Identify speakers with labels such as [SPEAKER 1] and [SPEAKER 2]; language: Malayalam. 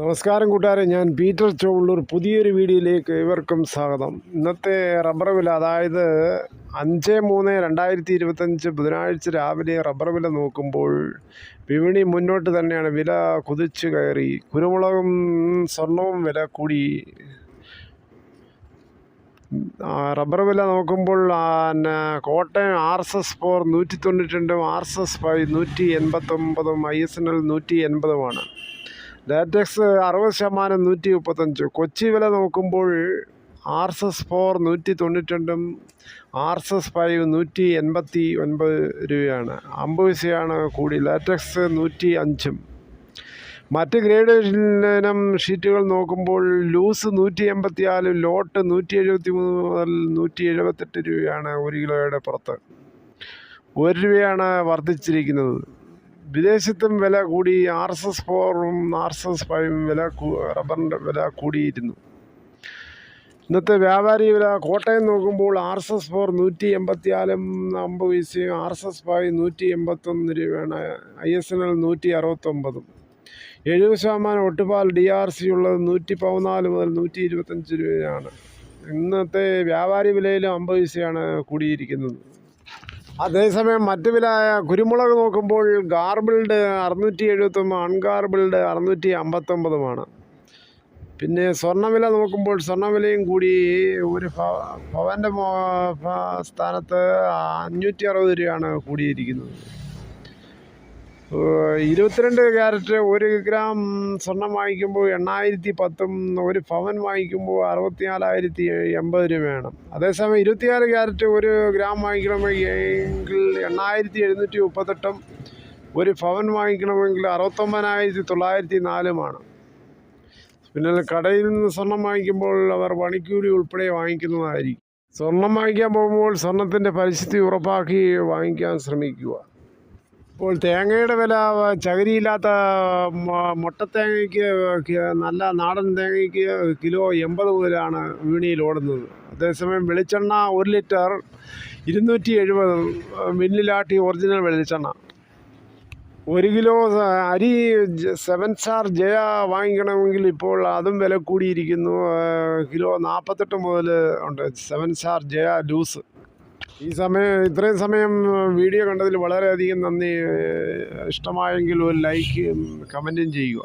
[SPEAKER 1] നമസ്കാരം കൂട്ടുകാരെ ഞാൻ പീറ്റർ ചോവുള്ളൂർ പുതിയൊരു വീഡിയോയിലേക്ക് ഇവർക്കും സ്വാഗതം. ഇന്നത്തെ റബ്ബർ വില അതായത് അഞ്ച് മൂന്ന് രണ്ടായിരത്തി ഇരുപത്തഞ്ച് ബുധനാഴ്ച രാവിലെ റബ്ബർ വില നോക്കുമ്പോൾ വിപണി മുന്നോട്ട് തന്നെയാണ്. വില കുതിച്ചു കയറി കുരുമുളകും സ്വർണവും വില കൂടി. റബ്ബർ വില നോക്കുമ്പോൾ പിന്നെ Kottayam R S S four നൂറ്റി തൊണ്ണൂറ്റി രണ്ടും ആർ എസ് എസ് ഫൈവ് നൂറ്റി എൺപത്തൊമ്പതും ഐ എസ് എൻ എൽ നൂറ്റി എൺപതുമാണ് ലാറ്റക്സ് അറുപത് ശതമാനം നൂറ്റി മുപ്പത്തഞ്ച് കൊച്ചി വില നോക്കുമ്പോൾ ആർ എസ് എസ് ഫോർ നൂറ്റി തൊണ്ണൂറ്റി രണ്ടും ആർ എസ് എസ് ഫൈവ് നൂറ്റി എൺപത്തി ഒൻപത് രൂപയാണ്. അമ്പത് പൈസയാണ് കൂടി. ലാറ്റക്സ് നൂറ്റി അഞ്ചും മറ്റ് ഗ്രേഡ് ഇനം ഷീറ്റുകൾ നോക്കുമ്പോൾ ലൂസ് നൂറ്റി എൺപത്തി നാല് ലോട്ട് നൂറ്റി എഴുപത്തി മൂന്ന് മുതൽ നൂറ്റി എഴുപത്തെട്ട് രൂപയാണ് ഒരു കിലോയുടെ പുറത്ത്. ഒരു രൂപയാണ് വർദ്ധിച്ചിരിക്കുന്നത്. വിദേശത്തും വില കൂടി ആർ എസ് എസ് ഫോറും ആർ എസ് എസ് ഫൈവും വില റബ്ബറിന്റെ വില കൂടിയിരുന്നു. ഇന്നത്തെ വ്യാപാരി വില കോട്ടയം നോക്കുമ്പോൾ ആർ എസ് എസ് ഫോർ നൂറ്റി എൺപത്തി നാലും അമ്പത് പൈസയും ആർ എസ് എസ് ഫൈവ് നൂറ്റി എൺപത്തൊന്ന് രൂപയാണ് ഐ എസ് എൻ എൽ നൂറ്റി അറുപത്തൊമ്പതും എഴുപത് ശതമാനം ഒട്ടുപാൽ ഡി ആർ സി ഉള്ളത് നൂറ്റി പതിനാല് മുതൽ നൂറ്റി ഇരുപത്തഞ്ച് രൂപയാണ്. ഇന്നത്തെ വ്യാപാരി വിലയിലും അമ്പത് പൈസയാണ് കൂടിയിരിക്കുന്നത്. അതേസമയം മറ്റു വില കുരുമുളക് നോക്കുമ്പോൾ ഗാർബിൾഡ് അറുന്നൂറ്റി എഴുപത്തൊന്നും അൺഗാർബിൾഡ് അറുന്നൂറ്റി അമ്പത്തൊമ്പതുമാണ് പിന്നെ സ്വർണവില നോക്കുമ്പോൾ സ്വർണവിലയും കൂടി ഒരു പവന്റെ സ്ഥാനത്ത് അഞ്ഞൂറ്റി അറുപത് രൂപയാണ് കൂടിയിരിക്കുന്നത്. ഇരുപത്തിരണ്ട് ക്യാരറ്റ് ഒരു ഗ്രാം സ്വർണം വാങ്ങിക്കുമ്പോൾ എണ്ണായിരത്തി പത്തും ഒരു പവൻ വാങ്ങിക്കുമ്പോൾ അറുപത്തി നാലായിരത്തി എൺപത് രൂപയാണ്. അതേസമയം ഇരുപത്തിനാല് ക്യാരറ്റ് ഒരു ഗ്രാം വാങ്ങിക്കണമെങ്കിൽ എണ്ണായിരത്തി എഴുന്നൂറ്റി മുപ്പത്തെട്ടും ഒരു പവൻ വാങ്ങിക്കണമെങ്കിൽ അറുപത്തൊമ്പതിനായിരത്തി തൊള്ളായിരത്തി നാലുമാണ്. പിന്നെ കടയിൽ നിന്ന് സ്വർണം വാങ്ങിക്കുമ്പോൾ അവർ പണിക്കൂലി ഉൾപ്പെടെ വാങ്ങിക്കുന്നതായിരിക്കും. സ്വർണം വാങ്ങിക്കാൻ പോകുമ്പോൾ സ്വർണത്തിന്റെ പരിസ്ഥിതി ഉറപ്പാക്കി വാങ്ങിക്കാൻ ശ്രമിക്കുക. ഇപ്പോൾ തേങ്ങയുടെ വില ചകിരിയില്ലാത്ത തേങ്ങയ്ക്ക് മുട്ടത്തേങ്ങയ്ക്ക് നല്ല നാടൻ തേങ്ങയ്ക്ക് കിലോ എൺപത് മുതലാണ് വിപണിയിൽ ഓടുന്നത്. അതേസമയം വെളിച്ചെണ്ണ ഒരു ലിറ്റർ ഇരുന്നൂറ്റി എഴുപത് മില്ലിലാട്ടി ഒറിജിനൽ വെളിച്ചെണ്ണ. ഒരു കിലോ അരി സെവൻ സ്റ്റാർ ജയ വാങ്ങിക്കണമെങ്കിൽ ഇപ്പോൾ അതും വില കൂടിയിരിക്കുന്നു കിലോ നാൽപ്പത്തെട്ട് മുതൽ ഉണ്ട് സെവൻ സ്റ്റാർ ജയ ലൂസ്. ഈ സമയം ഇത്രയും സമയം വീഡിയോ കണ്ടതിൽ വളരെയധികം നന്ദി. ഇഷ്ടമായെങ്കിൽ ഒരു ലൈക്കും കമന്റും ചെയ്യുക.